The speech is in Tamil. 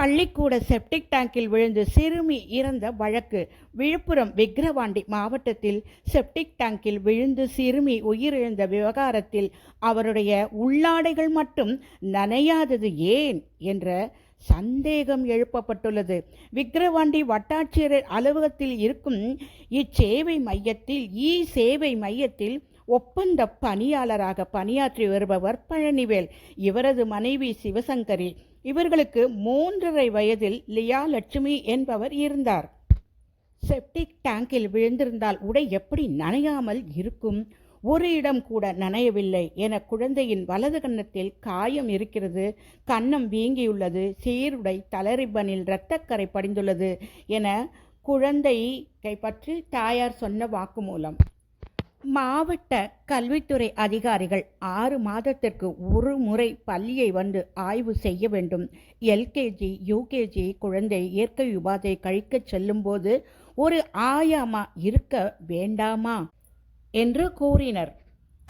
பள்ளிக்கூட செப்டிக் டேங்கில் விழுந்து சிறுமி இறந்த வழக்கு. விழுப்புரம் விக்ரவாண்டி மாவட்டத்தில் செப்டிக் டேங்கில் விழுந்து சிறுமி உயிரிழந்த விவகாரத்தில் அவருடைய உள்ளாடைகள் மட்டும் நனையாதது ஏன்? என்ற சந்தேகம் எழுப்பப்பட்டுள்ளது. விக்கிரவாண்டி வட்டாட்சியர் அலுவலகத்தில் இருக்கும் இச்சேவை மையத்தில் இ சேவை மையத்தில் ஒப்பந்த பணியாளராக பணியாற்றி வருபவர் பழனிவேல். இவரது மனைவி சிவசங்கரி. இவர்களுக்கு மூன்றரை வயதில் லியா லட்சுமி என்பவர் இருந்தார். செப்டிக் டேங்கில் விழுந்திருந்தால் உடை எப்படி நனையாமல் இருக்கும்? ஒரு இடம் கூட நனையவில்லை என குழந்தையின் வலது கன்னத்தில் காயம் இருக்கிறது. கன்னம் வீங்கியுள்ளது. சீருடை தளரிப்பனில் இரத்தக்கரை படிந்துள்ளது என குழந்தையை பற்றி தாயார் சொன்ன வாக்குமூலம். மாவட்ட கல்வித்துறை அதிகாரிகள் ஆறு மாதத்திற்கு ஒரு முறை பள்ளியை வந்து ஆய்வு செய்ய வேண்டும். எல்கேஜி யூகேஜி குழந்தை இயற்கை உபாதை கழிக்கச் செல்லும்போது ஒரு ஆயாமா இருக்க வேண்டாமா? என்று கூறினர்.